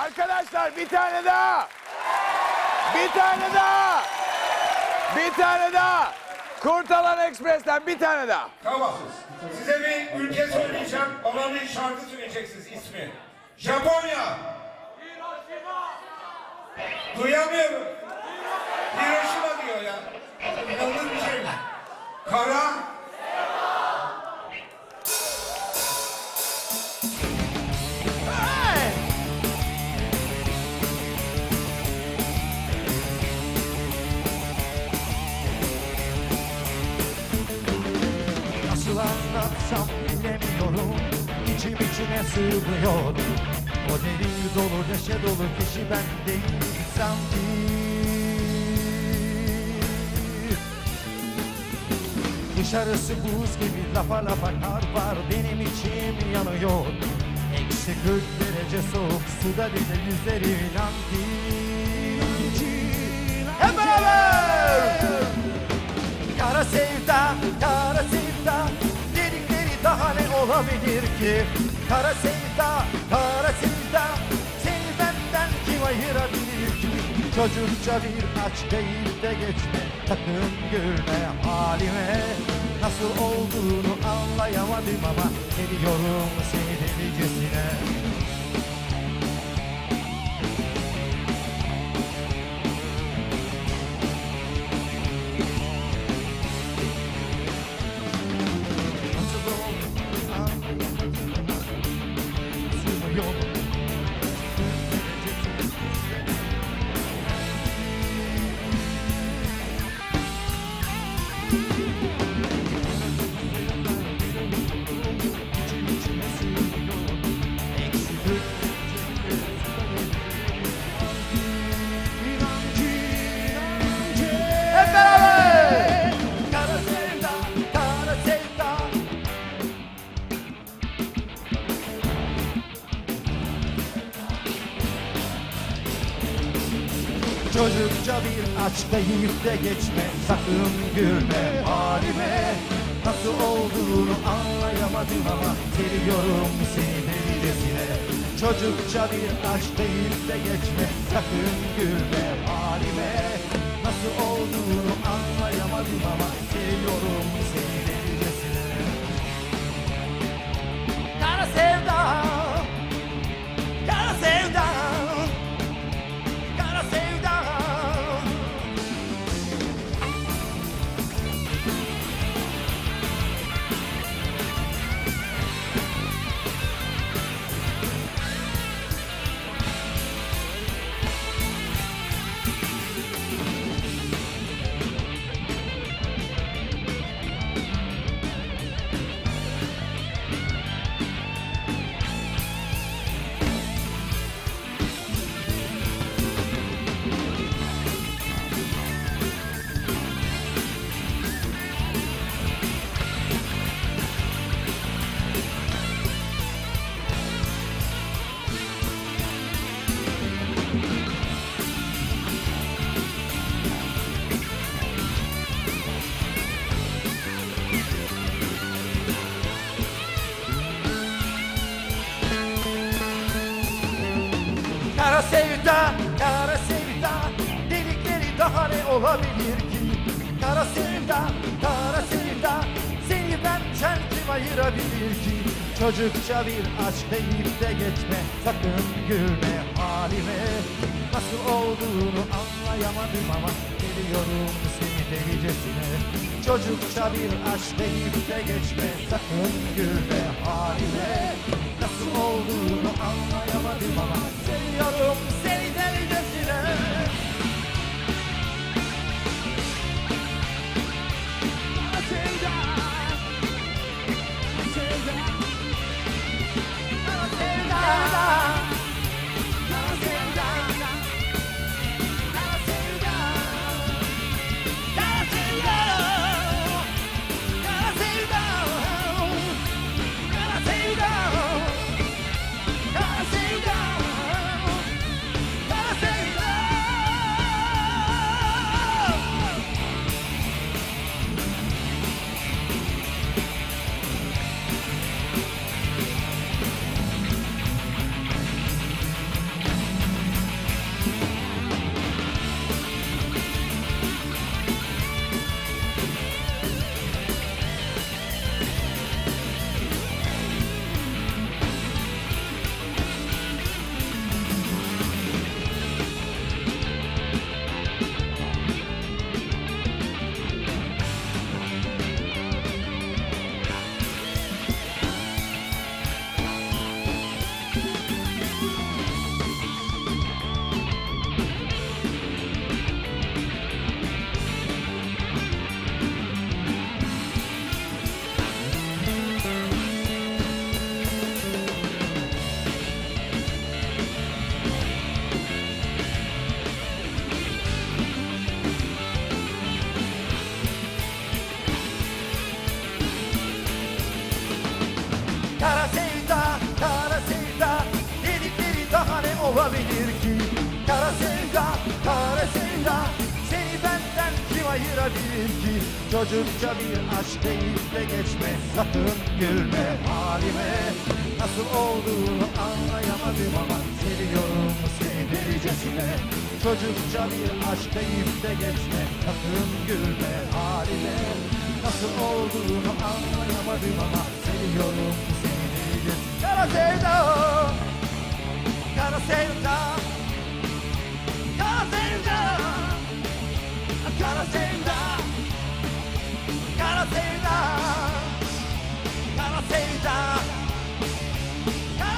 Arkadaşlar bir tane daha. Bir tane daha. Bir tane daha. Kurtalan Express'ten bir tane daha. Tamam. Size bir ülke söyleyeceğim. Bana bir şarkı söyleyeceksiniz ismi. Japonya. Duyamıyorum. Hiroşima diyor ya. İnanılır bir şey mi? Kara. Anlatsam bilemiyorum İçim içine sığmıyor. O derin dolu neşe dolu kişi ben değilim sanki Dışarısı buz gibi lafa lafa kar var Benim içim yanıyor. Eksi 40 derece soğuk suda bile yüzerim inan Hep beraber! Kara sevda, kara sevda olabilir ki? Kara sevda, kara sevda Seni benden kim ayırabilir ki? Çocukça bir aç değil de geçme Sakın gülme halime. Nasıl olduğunu anlayamadım ama Seviyorum seni delicesine Çocukça bir aç deyip de geçme. Sakın gülme halime. Nasıl olduğunu anlayamadım ama Seviyorum seni delicesine Çocukça bir aç deyip de geçme. Sakın gülme halime. Nasıl olduğunu anlayamadım ama Seviyorum seni Kara sevda, kara sevda Delikleri daha ne olabilir ki? Kara sevda, kara sevda Seni benden kim ayırabilir ki? Çocukça bir aşk deyip de geçme Sakın gülme halime. Nasıl olduğunu anlayamadım ama Seviyorum seni delicesine. Çocukça bir aşk deyip de geçme Sakın gülme halime. Nasıl olduğunu anlayamadım ama Seviyorum sevda Seni benden kim ayırabilir ki? Çocukça bir aşk deyip de geçme. Sakın gülme halime. Nasıl olduğunu anlayamadım ama Seviyorum seni delicesine. Çocukça bir aşk deyip de geçme. Sakın gülme halime. Nasıl olduğunu anlayamadım ama Seviyorum seni delicesine. Kara sevda Kara sevda Hey!